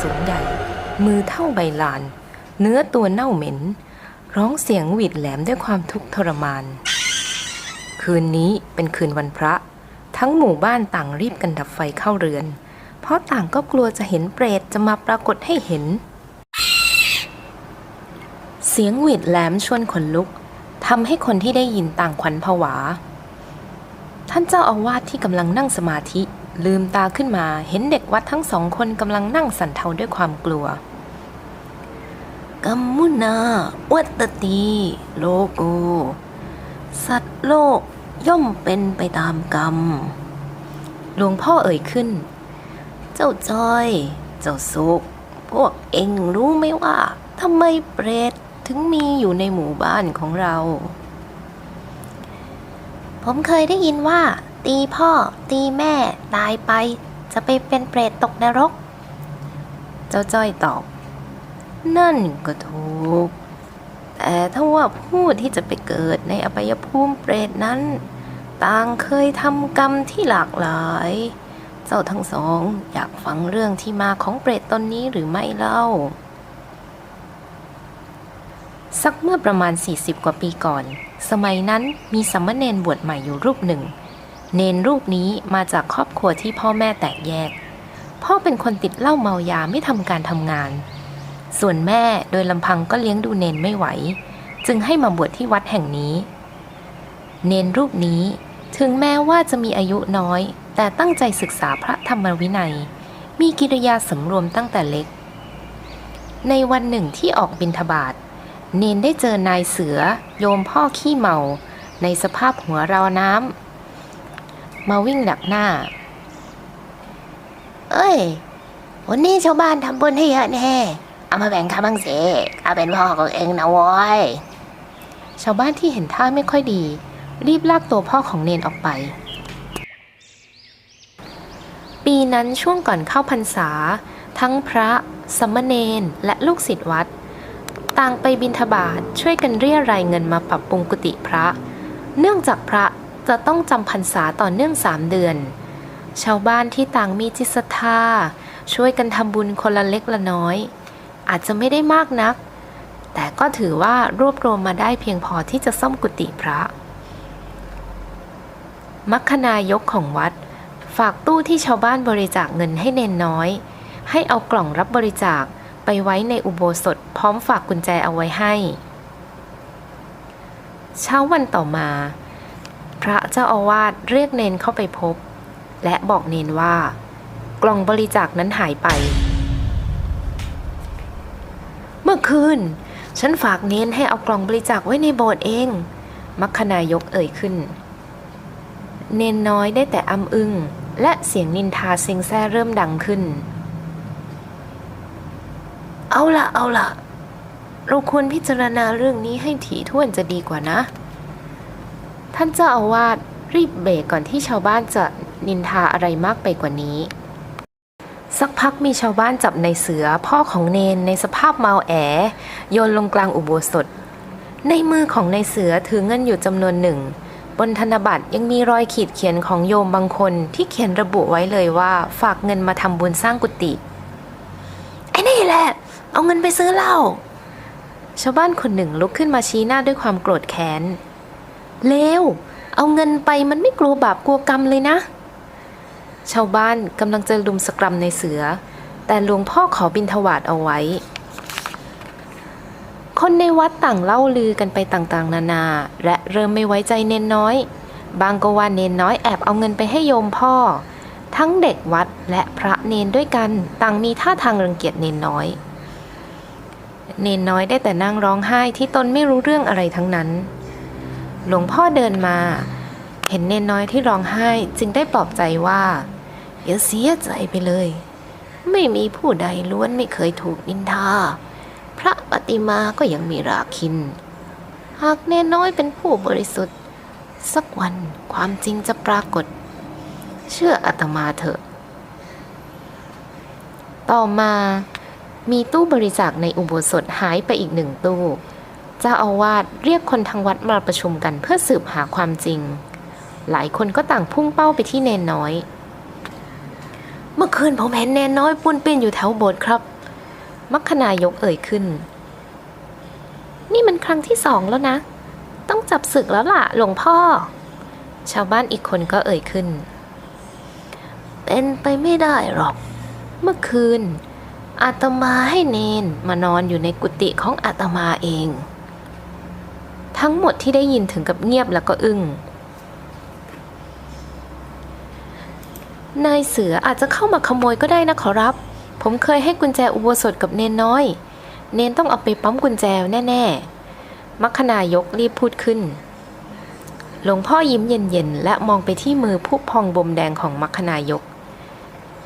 สูงใหญ่ มือเท่าใบลาน เนื้อตัวเน่าเหม็น ร้องเสียงหวิดแหลมด้วยความทุกข์ทรมาน คืนนี้เป็นคืนวันพระ ทั้งหมู่บ้านต่างรีบกันดับไฟเข้าเรือน เพราะต่างก็กลัวจะเห็นเปรตจะมาปรากฏให้เห็น เสียงหวิดแหลมชวนขนลุกทำให้คนที่ได้ยินต่างขวัญผวา ท่านเจ้าอาวาสที่กำลังนั่งสมาธิ ลืมตาขึ้นมาเห็นเด็กวัดทั้งสองคนกำลังนั่งสั่นเทาด้วยความกลัวกัมมุนาวัตตี โลโก สัตว์โลกย่อมเป็นไปตามกรรม หลวงพ่อเอ่ยขึ้น เจ้าจอย เจ้าสุก พวกเอ็งรู้ไหมว่าทำไมเปรตถึงมีอยู่ในหมู่บ้านของเรา ผมเคยได้ยินว่า ตีพ่อ ตีแม่ ตายไป จะไปเป็นเปรตตกนรก เจ้าจ้อยตอบ นั่นก็ถูก แต่ถ้าว่าผู้ที่จะไปเกิดในอบายภูมิเปรตนั้น ต่างเคยทำกรรมที่หลากหลาย เจ้าทั้งสองอยากฟังเรื่องที่มาของเปรตตนนี้หรือไม่เล่า สักเมื่อประมาณ 40 กว่าปีก่อนสมัยนั้นมีสัมมเนนบวชใหม่อยู่รูปหนึ่ง เนนรูปนี้มาจากครอบครัวที่พ่อแม่แตกแยก พ่อเป็นคนติดเหล้าเมายาไม่ทำการทำงาน ส่วนแม่โดยลำพังก็เลี้ยงดูเนนไม่ไหว จึงให้มาบวชที่วัดแห่งนี้ เนนรูปนี้ถึงแม้ว่าจะมีอายุน้อย แต่ตั้งใจศึกษาพระธรรมวินัย มีกิริยาสำรวมตั้งแต่เล็ก ในวันหนึ่งที่ออกบิณฑบาตเนนได้เจอนายเสือ โยมพ่อขี้เมา ในสภาพหัวเราน้ำ มาวิ่งดักหน้า เอ้ย วันนี้ชาวบ้านทำบุญให้เยอะแน่ เอามาแบ่งข้าบ้างสิข้าเป็นพ่อของเองนะโว้ย ชาวบ้านที่เห็นท่าไม่ค่อยดี รีบลากตัวพ่อของเนนออกไป ปีนั้นช่วงก่อนเข้าพรรษา ทั้งพระสมณเณรและลูกศิษย์วัด ต่างไปบิณฑบาตช่วยกันเรียรายเงินมาปรับปรุงกุฏิพระ เนื่องจากพระ จะต้องจำพรรษาต่อเนื่องสามเดือน ชาวบ้านที่ต่างมีจิตศรัทธาช่วยกันทำบุญคนละเล็กละน้อย อาจจะไม่ได้มากนัก แต่ก็ถือว่ารวบรวมมาได้เพียงพอที่จะซ่อมกุฏิพระ มัคคนายกของวัด ฝากตู้ที่ชาวบ้านบริจาคเงินให้เนนน้อย ให้เอากล่องรับบริจาคไปไว้ในอุโบสถพร้อมฝากกุญแจเอาไว้ให้ เช้าวันต่อมา พระเจ้าอาวาสเรียกเนนเข้าไปพบ และบอกเนนว่า กล่องบริจาคนั้นหายไป เมื่อคืน ฉันฝากเนนให้เอากล่องบริจาคไว้ในโบสถ์เอง มัคคนายกเอ่ยขึ้น เนนน้อยได้แต่อำอึง้งและเสียงนินทาเซ็งแซ่เริ่มดังขึ้น เอาละเอาละเราควรพิจารณาเรื่องนี้ให้ถี่ถ้วนจะดีกว่านะ ท่านเจ้าอาวาสรีบเบรกก่อนที่ชาวบ้านจะนินทาอะไรมากไปกว่านี้ สักพักมีชาวบ้านจับในเสือพ่อของเนนในสภาพเมาแอ โยนลงกลางอุโบสถ ในมือของในเสือถือเงินอยู่จำนวนหนึ่ง บนธนบัตรยังมีรอยขีดเขียนของโยมบางคนที่เขียนระบุไว้เลยว่าฝากเงินมาทำบุญสร้างกุฏิไอ้นี่แหละ เอาเงินไปซื้อเหล้าชาวบ้านคนหนึ่งลุกขึ้นมาชี้หน้าด้วยความโกรธแค้น เลวเอาเงินไปมันไม่กลัวบาปกลัวกรรมเลยนะ ชาวบ้านกำลังจะลุมสกรัมในเสือ แต่หลวงพ่อขอบินทวาดเอาไว้ คนในวัดต่างเล่าลือกันไปต่างๆ นานา และเริ่มไม่ไว้ใจเนนน้อย บางก็ว่าเนนน้อยแอบเอาเงินไปให้โยมพ่อ ทั้งเด็กวัดและพระเนนด้วยกันต่างมีท่าทางรังเกียจเนนน้อย เนนน้อยได้แต่นั่งร้องไห้ที่ตนไม่รู้เรื่องอะไรทั้งนั้น หลวงพ่อเดินมา เห็นเนนน้อยที่ร้องไห้จึงได้ปลอบใจว่าอย่าเสียใจไปเลย ไม่มีผู้ใดล้วนไม่เคยถูกนินทา พระปฏิมาก็ยังมีราคิน หากเนนน้อยเป็นผู้บริสุทธิ์ สักวันความจริงจะปรากฏ เชื่ออาตมาเถอะ ต่อมามีตู้บริจาคในอุโบสถหายไปอีกหนึ่งตู้ เจ้าอาวาสเรียกคนทางวัดมาประชุมกันเพื่อสืบหาความจริง หลายคนก็ต่างพุ่งเป้าไปที่เนนน้อย เมื่อคืนผมเห็นเนนน้อยปุ้นเปิ้นอยู่แถวโบสถ์ครับมัคคณายกเอ่ยขึ้น นี่มันครั้งที่สองแล้วนะ ต้องจับศึกแล้วล่ะหลวงพ่อ ชาวบ้านอีกคนก็เอ่ยขึ้น เป็นไปไม่ได้หรอก เมื่อคืนอาตมาให้เนนมานอนอยู่ในกุฏิของอาตมาเอง ทั้งหมดที่ได้ยินถึงกับเงียบแล้วก็อึง้งนายเสืออาจจะเข้ามาขโมยก็ได้นะขอรับ ผมเคยให้กุญแจอุโบสถกับเนนน้อย เนนต้องเอาไปปั๊มกุญแจแน่ ๆ มัคคณายกรีบพูดขึ้น หลวงพ่อยิ้มเย็นๆ และมองไปที่มือผู้พองบมแดงของมัคคณายก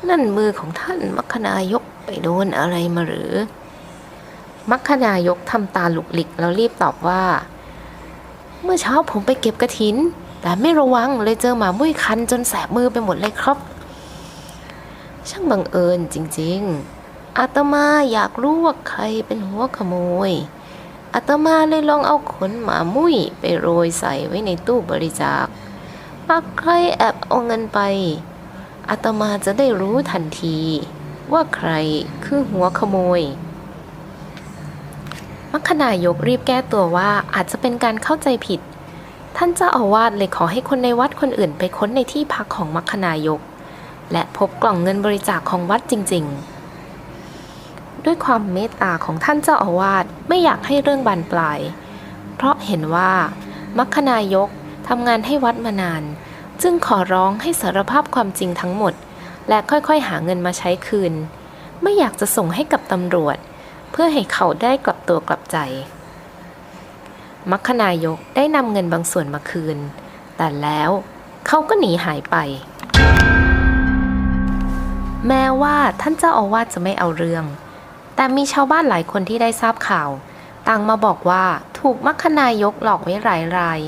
นั่นมือของท่านมัคคณายกไปโดนอะไรมาหรือ มัคคณายกทำตาหลุกหลิกแล้วรีบตอบว่า เมื่อเช้าผมไปเก็บกระถิน แต่ไม่ระวังเลยเจอหมามุ้ยคันจนแสบมือไปหมดเลยครับ ช่างบังเอิญจริง ๆ อาตมาอยากรู้ว่าใครเป็นหัวขโมย อาตมาเลยลองเอาขนหมามุ้ยไปโรยใส่ไว้ในตู้บริจาคหากใครแอบเอาเงินไป อาตมาจะได้รู้ทันที ว่าใครคือหัวขโมย มัคคณายกรีบแก้ตัวว่าอาจจะเป็นการเข้าใจผิด ท่านเจ้าอาวาสเลยขอให้คนในวัดคนอื่นไปค้นในที่พักของมัคคณายก และพบกล่องเงินบริจาคของวัดจริง ๆ ด้วยความเมตตาของท่านเจ้าอาวาสไม่อยากให้เรื่องบานปลาย เพราะเห็นว่ามัคคณายกทำงานให้วัดมานาน จึงขอร้องให้สารภาพความจริงทั้งหมด และค่อยๆ หาเงินมาใช้คืน ไม่อยากจะส่งให้กับตำรวจ เพื่อให้เขาได้กลับตัวกลับใจ มัคคณายกได้นำเงินบางส่วนมาคืน แต่แล้วเขาก็หนีหายไป แม้ว่าท่านเจ้าอาวาสจะไม่เอาเรื่อง แต่มีชาวบ้านหลายคนที่ได้ทราบข่าว ต่างมาบอกว่าถูกมัคคณายกหลอกไว้หลายราย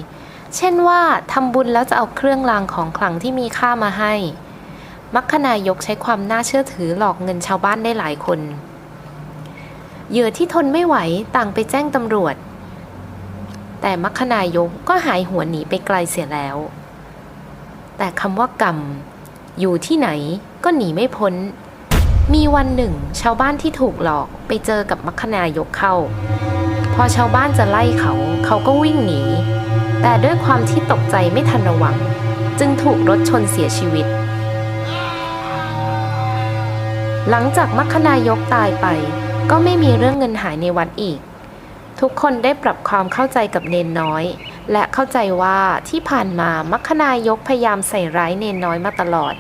เช่นว่าทำบุญแล้วจะเอาเครื่องรางของขลังที่มีค่ามาให้มัคคณายกใช้ความน่าเชื่อถือหลอกเงินชาวบ้านได้หลายคน เหยื่อที่ทนไม่ไหวต่างไปแจ้งตำรวจ แต่มัคคณายกก็หายหัวหนีไปไกลเสียแล้ว แต่คำว่ากรรม อยู่ที่ไหนก็หนีไม่พ้น มีวันหนึ่ง ชาวบ้านที่ถูกหลอกไปเจอกับมัคคนายกเข้า พอชาวบ้านจะไล่เขาเขาก็วิ่งหนี แต่ด้วยความที่ตกใจไม่ทันระวัง จึงถูกรถชนเสียชีวิตหลังจากมัคคนายกตายไป ก็ไม่มีเรื่องเงินหายในวัดอีก ทุกคนได้ปรับความเข้าใจกับเนนน้อย และเข้าใจว่าที่ผ่านมามัคคนายกพยายามใส่ร้ายเนนน้อยมาตลอด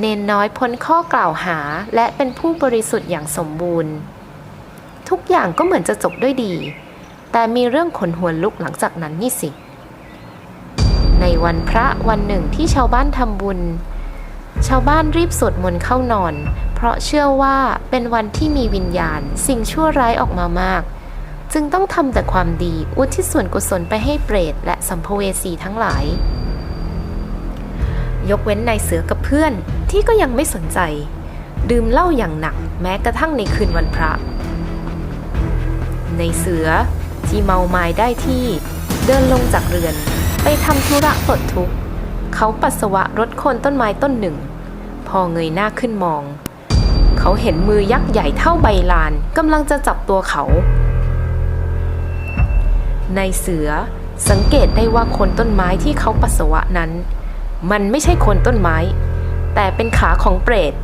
เนนน้อยพ้นข้อกล่าวหาและเป็นผู้บริสุทธิ์อย่างสมบูรณ์ ทุกอย่างก็เหมือนจะจบด้วยดี แต่มีเรื่องขนหัวลุกหลังจากนั้นนี่สิในวันพระวันหนึ่งที่ชาวบ้านทำบุญ ชาวบ้านรีบสวดมนต์เข้านอน ราะเชื่อว่าเป็นวันที่มีวิญญาณ สิ่งชั่วร้ายออกมามาก จึงต้องทำแต่ความดีอุทิศส่วนกุศลไปให้เปรตและสัมภเวสีทั้งหลาย ยกเว้นนายเสือกับเพื่อนที่ก็ยังไม่สนใจ ดื่มเหล้าอย่างหนักแม้กระทั่งในคืนวันพระ ในเสือที่เมาไม้ได้ที่เดินลงจากเรือน ไปทำธุระปลดทุกข์เขาปัสสาวะรถคนต้นไม้ต้นหนึ่ง พอเงยหน้าขึ้นมอง เขาเห็นมือยักษ์ใหญ่เท่าใบลานกำลังจะจับตัวเขา ในเสือสังเกตได้ว่าคนต้นไม้ที่เขาปัสสาวะนั้น มันไม่ใช่คนต้นไม้ แต่เป็นขาของเปรต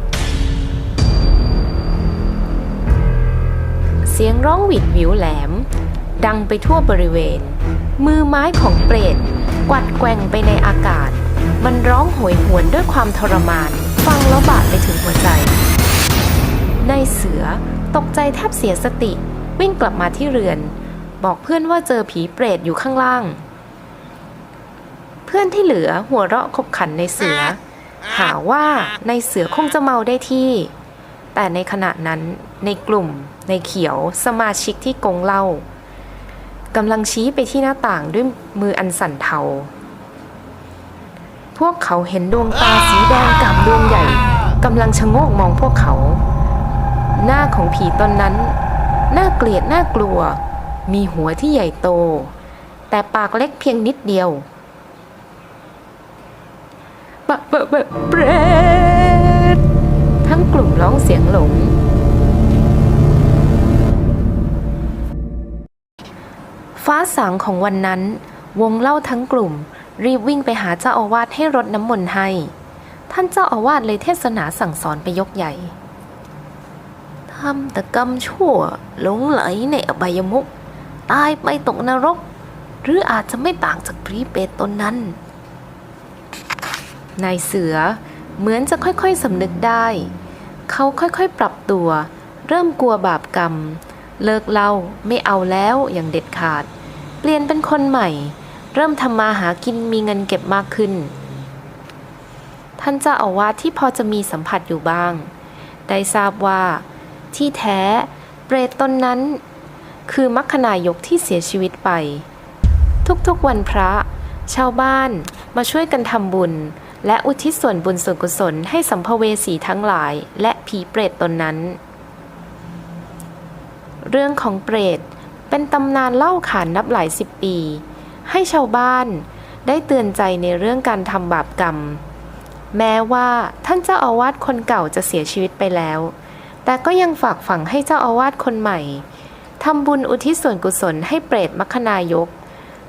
เสียงร้องหวิดหวิวแหลม ดังไปทั่วบริเวณ มือไม้ของเปรต กวัดแกว่งไปในอากาศ มันร้องโหยหวนด้วยความทรมาน ฟังแล้วบาดไปถึงหัวใจ ในเสือตกใจแทบเสียสติ วิ่งกลับมาที่เรือน บอกเพื่อนว่าเจอผีเปรตอยู่ข้างล่าง เพื่อนที่เหลือหัวเราะขบขันในเสือ หาว่าในเสือคงจะเมาได้ที่ แต่ในขณะนั้นในกลุ่ม ในเขียวสมาชิกที่กงเล้ากำลังชี้ไปที่หน้าต่างด้วยมืออันสั่นเทา พวกเขาเห็นดวงตาสีแดงกับดวงใหญ่กำลังชะโงกมองพวกเขา หน้าของผีตนนั้น น่าเกลียดน่ากลัว มีหัวที่ใหญ่โต แต่ปากเล็กเพียงนิดเดียวบะปะปะเปรตทั้งกลุ่มร้องเสียงหลง ฟ้าสางของวันนั้น วงเล่าทั้งกลุ่ม รีบวิ่งไปหาเจ้าอาวาสให้รดน้ำมนต์ให้ ท่านเจ้าอาวาสเลยเทศนาสั่งสอนไปยกใหญ่ ทำแต่กรรมชั่วหลงไหลในอบายมุกตายไปตกนรก หรืออาจจะไม่ต่างจากพรีเปรตตนนั้น นายเสือเหมือนจะค่อยๆสำนึกได้ เขาค่อยๆปรับตัว เริ่มกลัวบาปกรรม เลิกเล่าไม่เอาแล้วอย่างเด็ดขาด เปลี่ยนเป็นคนใหม่ เริ่มทำมาหากินมีเงินเก็บมากขึ้น ท่านเจ้าอาวาสที่พอจะมีสัมผัสอยู่บ้าง ได้ทราบว่า ที่แท้ เปรตตนนั้น คือมัคคณายกที่เสียชีวิตไป ทุกๆวันพระ ชาวบ้านมาช่วยกันทำบุญ และอุทิศส่วนบุญส่วนกุศลให้สัมภเวสีทั้งหลาย และผีเปรตตนนั้น เรื่องของเปรตเป็นตำนานเล่าขานนับหลายสิบปี ให้ชาวบ้านได้เตือนใจในเรื่องการทำบาปกรรม แม้ว่าท่านเจ้าอาวาสคนเก่าจะเสียชีวิตไปแล้ว แต่ก็ยังฝากฝังให้เจ้าอาวาสคนใหม่ทำบุญอุทิศส่วนกุศลให้เปรตมัคคณายก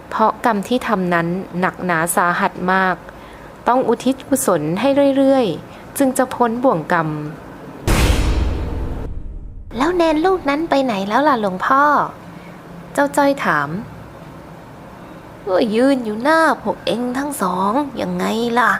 เพราะกรรมที่ทำนั้นหนักหนาสาหัสมาก ต้องอุทิศกุศลให้เรื่อยๆ จึงจะพ้นบ่วงกรรม แล้วแนนลูกนั้นไปไหนแล้วล่ะหลวงพ่อ เจ้าจ้อยถามก็ยืนอยู่หน้าพวกเองทั้งสองยังไงล่ะ